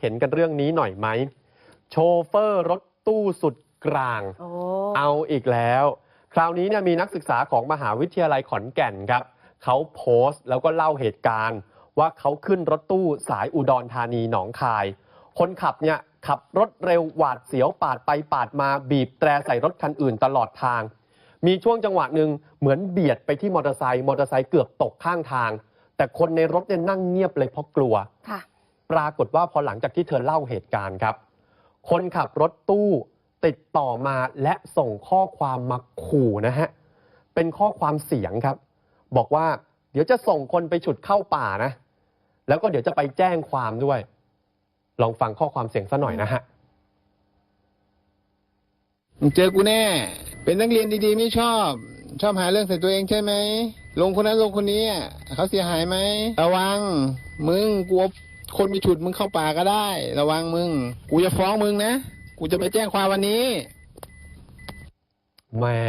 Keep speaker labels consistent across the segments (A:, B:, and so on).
A: เห็นกันเรื่องนี้หน่อยไหม โชเฟอร์รถตู้สุดกลาง
B: โอ้
A: เอาอีกแล้ว คราวนี้เนี่ยมีนักศึกษาของมหาวิทยาลัยขอนแก่นครับ เขาโพสต์แล้วก็เล่าเหตุการณ์ ว่าเขาขึ้นรถตู้สายอุดรธานีหนองคาย คนขับเนี่ยขับรถเร็วหวาดเสียวปาดไปปาดมาบีบแตรใส่รถคันอื่นตลอดทาง มีช่วงจังหวะหนึ่งเหมือนเบียดไปที่มอเตอร์ไซค์มอเตอร์ไซค์เกือบตกข้างทาง แต่คนในรถเนี่ยนั่งเงียบเลยเพราะกลัว
B: ค่ะ
A: ปรากฏว่าพอหลังจากที่เธอเล่าเหตุการณ์ครับ คนขับรถตู้ติดต่อมาและส่งข้อความมาขู่นะฮะ เป็นข้อความเสียงครับ บอกว่าเดี๋ยวจะส่งคนไปฉุดเข้าป่านะ แล้วก็เดี๋ยวจะไปแจ้งความด้วย ลองฟังข้อความเสียงซะหน่อยนะฮะ
C: มึงเจอกูแน่ เป็นนักเรียนดีๆ ไม่ชอบ ชอบหาเรื่องใส่ตัวเองใช่ไหม ลงคนนั้นลงคนนี้อะเขาเสียหายไหม ระวัง มึงกลัว คนมีฉุดมึงเข้าป่าก็ได้ ระวังมึง กูจะฟ้องมึงนะ กูจะไปแจ้งความวันนี้
A: แหม่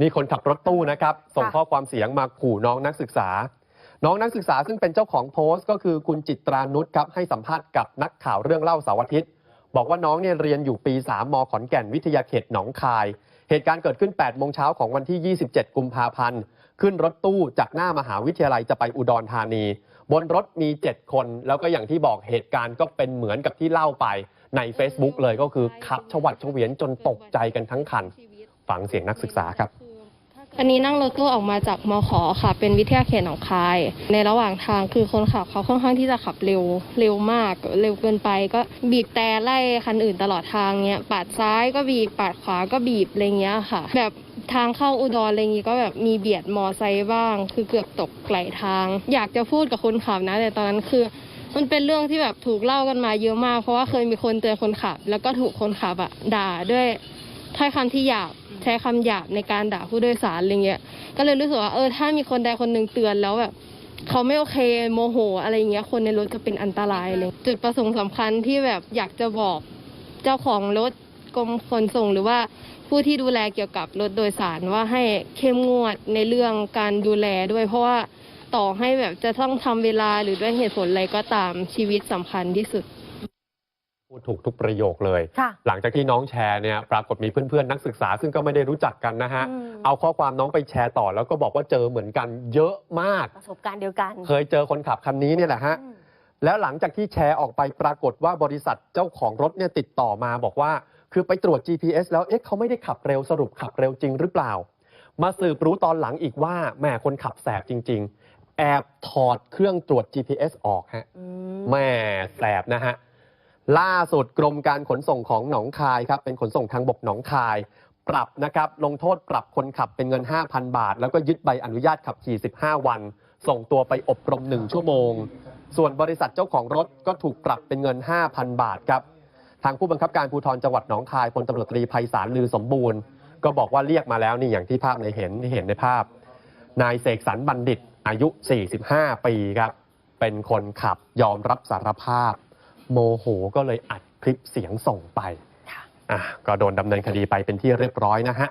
A: นี่คนขับรถตู้นะครับ ส่งข้อความเสียงมาขู่น้องนักศึกษา น้องนักศึกษาซึ่งเป็นเจ้าของโพสต์ ก็คือคุณจิตรานุชครับให้สัมภาษณ์กับนักข่าวเรื่องเล่าเสาร์อาทิตย์ บอกว่าน้องเนี่ยเรียนอยู่ปี 3 ม ขอนแก่นวิทยาเขตหนองคาย เหตุการณ์เกิดขึ้น 8 โมงเช้าของวันที่ 27 กุมภาพันธ์ ขึ้นรถตู้จากหน้ามหาวิทยาลัยจะไปอุดรธานี บนรถมี 7 คน แล้วก็อย่างที่บอกเหตุการณ์ก็เป็นเหมือนกับที่เล่าไปใน Facebook เลยก็คือขับชวัดเฉวียนจนตกใจกันทั้งคัน ฟังเสียงนักศึกษาครับ
D: อันนี้นั่งรถตู้ออกมาจากมขค่ะ เป็นวิทยาเขตหนองคาย ในระหว่างทางคือคนขับเขาค่อนข้างที่จะขับเร็วเร็วมาก เร็วเกินไป ก็บีบแต่ไล่คันอื่นตลอดทางเนี้ยปาดซ้ายก็บีบปาดขวาก็บีบอะไรเงี้ยค่ะ แบบทางเข้าอุดรอะไรงี้ก็แบบมีเบียดมอไซค์บ้าง คือเกือบตกไหลทาง อยากจะพูดกับคนขับนะ แต่ตอนนั้นคือมันเป็นเรื่องที่แบบถูกเล่ากันมาเยอะมาก เพราะว่าเคยมีคนเตือนคนขับ แล้วก็ถูกคนขับอะด่าด้วย ถ้อยคำที่หยาบใช้คำหยาบในการด่าผู้โดยสารอะไรเงี้ย ก็เลยรู้สึกว่าเออถ้ามีคนใดคนหนึ่งเตือนแล้วแบบเขาไม่โอเคโมโห อะไรเงี้ย คนในรถจะเป็นอันตรายเลย จุดประสงค์สำคัญที่แบบอยากจะบอกเจ้าของรถกรมขนส่งหรือว่าผู้ที่ดูแลเกี่ยวกับรถโดยสารว่าให้เข้มงวดในเรื่องการดูแลด้วย เพราะว่าต่อให้แบบจะต้องทำเวลาหรือด้วยเหตุผลอะไรก็ตามชีวิตสำคัญที่สุด
A: พูดถูกทุกประโยคเลย
B: ค่ะ
A: หลังจากที่น้องแชร์เนี่ยปรากฏมีเพื่อนๆ นักศึกษาซึ่งก็ไม่ได้รู้จักกันนะฮะ
B: อืม
A: เอาข้อความน้องไปแชร์ต่อ แล้วก็บอกว่าเจอเหมือนกันเยอะมาก
B: ประสบการณ์เดียวกัน
A: เคยเจอคนขับคันนี้เนี่ยแหละฮะ
B: อืม
A: แล้วหลังจากที่แชร์ออกไปปรากฏว่าบริษัทเจ้าของรถเนี่ยติดต่อมาบอกว่า คือไปตรวจ GPS แล้วเอ๊ะเขาไม่ได้ขับเร็วสรุปขับเร็วจริงหรือเปล่า มาสืบรู้ตอนหลังอีกว่าแหมคนขับแสบจริง ๆ แอบถอดเครื่องตรวจ GPS ออกฮะ
B: อืม
A: แม่แสบนะฮะ ล่าสุดกรมการขนส่งของหนองคายครับเป็นขนส่งทางบกหนองคาย ปรับนะครับลงโทษปรับคนขับเป็นเงิน 5,000 บาท แล้วก็ยึดใบอนุญาตขับขี่ 15 วัน ส่งตัวไปอบรม 1 ชั่วโมง ส่วนบริษัทเจ้าของรถก็ถูกปรับเป็นเงิน 5,000 บาทครับทางผู้บังคับการภูธรจังหวัดหนองคายพลตำรวจตรีไพศาลลือสมบูรณ์ ก็บอกว่าเรียกมาแล้วนี่อย่างที่ภาพในเห็นที่เห็นในภาพ นายเสกสรรบัณฑิตอายุ 45 ปีครับเป็นคนขับยอมรับสารภาพ โมโหก็เลยอัดคลิปเสียงส่งไป
B: ค่ะ
A: อะก็โดนดำเนินคดีไปเป็นที่เรียบร้อยนะฮะ